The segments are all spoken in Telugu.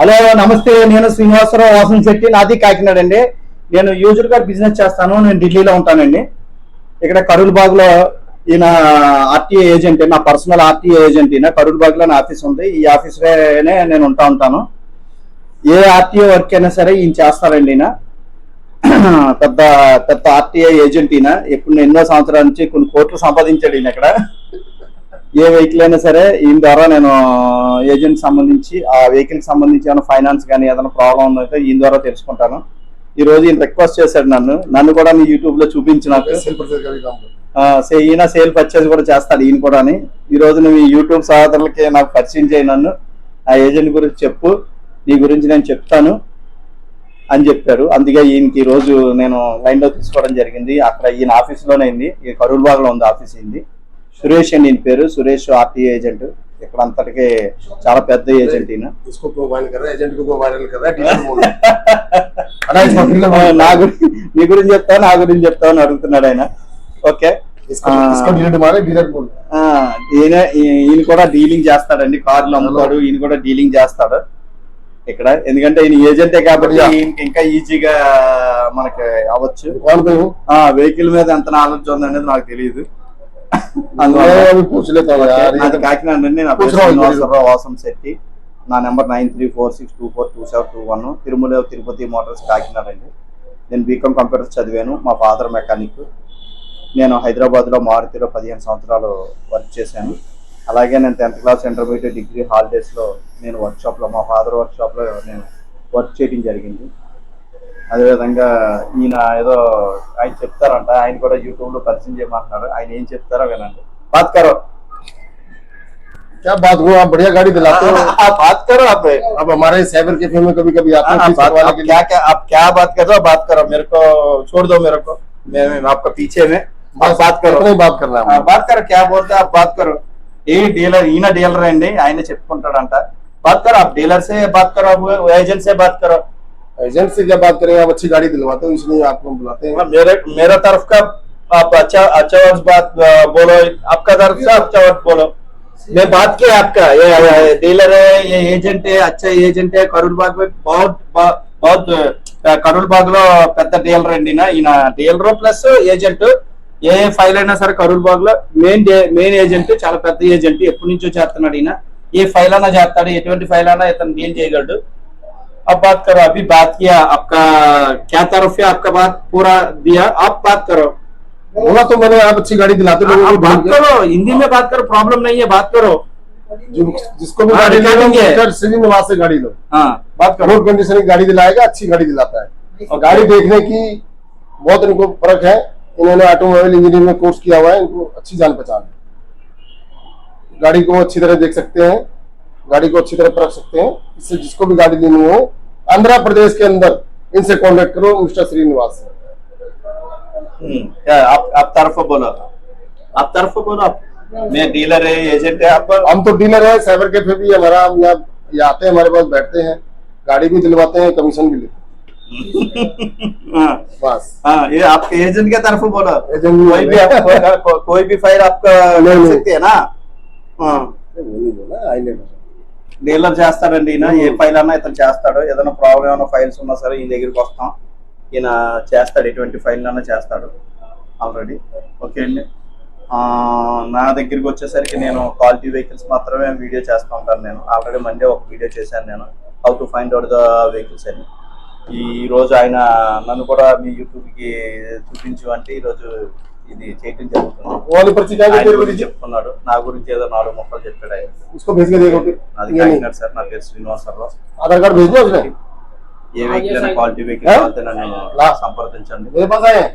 హలో నమస్తే. నేను శ్రీనివాసరావు వాసన్ శెట్టి. నాది కాకినాడ అండి నేను యూజర్గా బిజినెస్ చేస్తాను. నేను ఢిల్లీలో ఉంటానండి. ఇక్కడ కరూల్లో ఈయన ఆర్టీఏ ఏజెంట్ నా పర్సనల్ ఆర్టీఏ ఏజెంట్ ఈయన. కరూల్లో నా ఆఫీస్ ఉంది. ఈ ఆఫీస్లోనే నేను ఉంటా ఉంటాను. ఏ ఆర్టీఏ వర్క్ అయినా సరే ఈయన చేస్తారండి ఈయన. పెద్ద పెద్ద ఆర్టీఐ ఏజెంట్ ఈయన. ఇప్పుడు ఎన్నో సంవత్సరాల నుంచి కొన్ని కోట్లు సంపాదించాడు ఈయన ఇక్కడ. ఏ వెహికల్ అయినా సరే ఈయన ద్వారా నేను ఏజెంట్ సంబంధించి ఆ వెహికల్కి సంబంధించి ఏమైనా ఫైనాన్స్ కానీ ఏదైనా ప్రాబ్లం ఉందైతే ఈయన ద్వారా తెలుసుకుంటాను. ఈ రోజు ఈయన రిక్వెస్ట్ చేశాడు నన్ను. నన్ను కూడా మీ యూట్యూబ్లో చూపించిన ఈయన సేల్ పర్చేజ్ కూడా చేస్తాడు ఈయన కూడా అని. ఈ రోజు నువ్వు యూట్యూబ్ సహోదరులకి నాకు పరిచయం చేయి నన్ను. ఆ ఏజెంట్ గురించి చెప్పు. నీ గురించి నేను చెప్తాను అని చెప్పారు. అందుకే ఈయనకి రోజు నేను లైన్లో తీసుకోవడం జరిగింది. అక్కడ ఈయన ఆఫీస్లోనే అయింది. కరూర్ బాగ్లో ఉంది ఆఫీస్ అయింది సురేష్ అండి పేరు. సురేష్ ఆర్టీఏ ఏజెంట్ ఇక్కడ అంతటికి చాలా పెద్ద ఏజెంట్ ఈయన. నా నీ గురించి చెప్తావు నా గురించి చెప్తావు అని అడుగుతున్నాడు ఆయన. ఓకే. ఈయన ఈయన కూడా డీలింగ్ చేస్తాడండి. కార్లు అమ్ముతాడు ఈయన కూడా డీలింగ్ చేస్తాడు. ఇక్కడ ఎందుకంటే ఈయన ఏజెంటే కాబట్టి ఇంకా ఈజీగా మనకి అవ్వచ్చు. వెహికల్ మీద ఎంత నాలెడ్జ్ అనేది నాకు తెలియదు. కాకినాడ వాసం శెట్టి. నా number nine three four six two four two seven two one. Tirumala Tirupati motors Kakinada అండి. నేను బీకామ్ కంప్యూటర్స్ చదివాను. మా ఫాదర్ మెకానిక్. నేను హైదరాబాద్లో మారుతిలో పదిహేను సంవత్సరాలు వర్క్ చేశాను. అలాగే నేను టెన్త్ క్లాస్ ఇంటర్మీడియట్ డిగ్రీ హాలిడేస్లో నేను వర్క్షాప్లో మా ఫాదర్ వర్క్షాప్లో నేను వర్క్ చేయడం జరిగింది. అదేవిధంగా ఈయన ఏదో ఆయన చెప్తారంట ఆయన కూడా యూట్యూబ్లో పరిచయం చేయమంటున్నారు ఆయన ఏం చెప్తారో వినండి బాత్ కరో क्या बात हुआ आप बढ़िया गाड़ी दिलाते हो आप बात करो आप अब हमारे साइबर कैफे में कभी कभी आते हाँ, हैं आप फीस बात- भरवाने आप के क्या लिए क्या आप क्या बात कर रहे हो बात करो मेरे को छोड़ दो मेरे को मैं मैं आपका पीछे में आप बात करो इतना ही बात करना हाँ, है बात करो क्या बोलते हैं आप बात करो ఏ డీలర్ ఈయన డీలర్ అండి ఆయన చెప్పుకుంటాడంట బాత్ కరో आप डीलर से बात करो आप एजेंट से बात करो एजेंट से क्या बात करेंगे आप अच्छी गाड़ी दिलवाते हो इसलिए आपको बुलाते हैं मतलब मेरे मेरा तरफ का आप अच्छा अच्छा वर्ड बात अ, बोलो आपका तरफ से अच्छा वर्ड बोलो मैं बात किया आपका ये ये डीलर है ये एजेंट है अच्छा एजेंट है करूल बाग में बहुत बा- बहुत अ, కరూల్ బాగ్ లో పెద్ద డీలర్ అండి ఈయన. ఈయన డీలర్ ప్లస్ ఏజెంట్ ఏ ఏ ఫైల్ అయినా సరే కరూల్ బాగ్ లో మెయిన్ మెయిన్ ఏజెంట్ చాలా పెద్ద ఏజెంట్ ఎప్పటి నుంచో చేస్తున్నాడు ఈయన ఏ ఫైల్ అయినా చేస్తాడు ఎటువంటి ఫైల్ అయినా ఇతను డీల్ చేయగలడు अब बात करो अभी बात किया आपका क्या तरफ़ है आपका बात? पूरा दिया आप बात करो। बोला तो मैंने आप अच्छी गाड़ी दिलाते हो आप बात करो हिंदी में बात करो प्रॉब्लम नहीं है बात करो। जिसको भी हाँ, गाड़ी recording श्रीनिवास से गाड़ी लो। हाँ। बात करो। रोड कंडीशन की गाड़ी दिलाएगा अच्छी गाड़ी दिलाता है। और गाड़ी देखने की बहुत इनको फ़र्क है। इन्होंने ऑटोमोबाइल इंजीनियरिंग में कोर्स किया हुआ है इनको अच्छी जान पहचान है। गाड़ी को अच्छी तरह देख सकते हैं। गाड़ी को अच्छी तरह परख सकते हैं। इससे जिसको भी गाड़ी लेनी हो आंध्र प्रदेश के अंदर इनसे कांटेक्ट करो मिस्टर श्रीनिवास। हम्म, क्या आप आप तरफ़ बोलो। आप तरफ़ बोलो। आप मैं डीलर है एजेंट है आप हम तो डीलर है साइबर कैफ़े भी हमारा। हम यहाँ ये आते हैं हमारे पास बैठते हैं। गाड़ी भी दिलवाते हैं कमीशन भी लेते हैं। हाँ। बस। हाँ ये आपके एजेंट के तरफ़ बोलो। एजेंट कोई भी आप को, कोई भी फ़ाइल आपका नहीं। सकते है ना? हाँ। नहीं बोला आई డీలర్ చేస్తాడండి ఈయన ఏ ఫైల్ అన్నా ఇతను చేస్తాడు. ఏదైనా ప్రాబ్లం ఏమైనా ఫైల్స్ ఉన్నా సరే ఈయన దగ్గరికి వస్తాం. ఈయన చేస్తాడు ఎటువంటి ఫైల్ అన్నా చేస్తాడు. ఆల్రెడీ ఓకే అండి. నా దగ్గరికి వచ్చేసరికి నేను క్వాలిటీ వెహికల్స్ మాత్రమే వీడియో చేస్తూ ఉంటాను నేను. ఆల్రెడీ మండే ఒక వీడియో చేశాను నేను. How to find out the vehicles అని. ఈ రోజు ఆయన నన్ను కూడా మీ యూట్యూబ్కి చూపించు అంటే ఈ రోజు ఇది చేయటం జరుగుతుంది. చెప్తున్నాడు నా గురించి ఏదో నాలుగు మొక్కలు చెప్పాడు ఆయన. సార్ నా పేరు శ్రీనివాసరావు ఆధార్ ఏ వెహికల్ క్వాలిటీ వెహికల్ అయితే నన్ను సంప్రదించండి.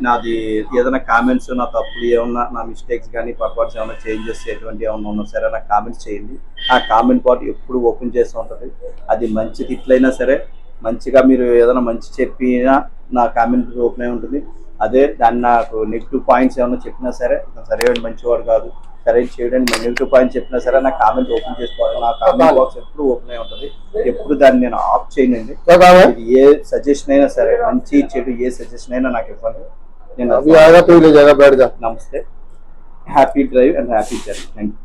నాది ఏదైనా కామెంట్స్ నా తప్పులు ఏమన్నా నా మిస్టేక్స్ కానీ పర్పస్ ఏమైనా చేంజెస్ ఎటువంటి ఏమన్నా ఉన్నా సరే నా కామెంట్స్ చేయండి. ఆ కామెంట్ పార్ట్ ఎప్పుడు ఓపెన్ చేస్తూ ఉంటుంది. అది మంచి తిట్లైనా సరే మంచిగా మీరు ఏదైనా మంచి చెప్పినా నా కామెంట్ ఓపెన్ అయి ఉంటుంది. అదే దాన్ని నాకు నెగిటివ్ పాయింట్స్ ఏమైనా చెప్పినా సరే సరే మంచివాడు కాదు. సరే చేయడానికి నెగిటివ్ పాయింట్స్ చెప్పినా సరే నా కామెంట్ ఓపెన్ చేసుకోవాలి. నా కామెంట్ బాక్స్ ఎప్పుడు ఓపెన్ అయి ఉంటుంది. ఎప్పుడు దాన్ని నేను ఆఫ్ చేయనండి ఏ సజెషన్ అయినా సరే మంచి చెడు ఏ సజెషన్ అయినా నాకు ఇవ్వండి. నేను namaste. Happy drive and happy journey thank you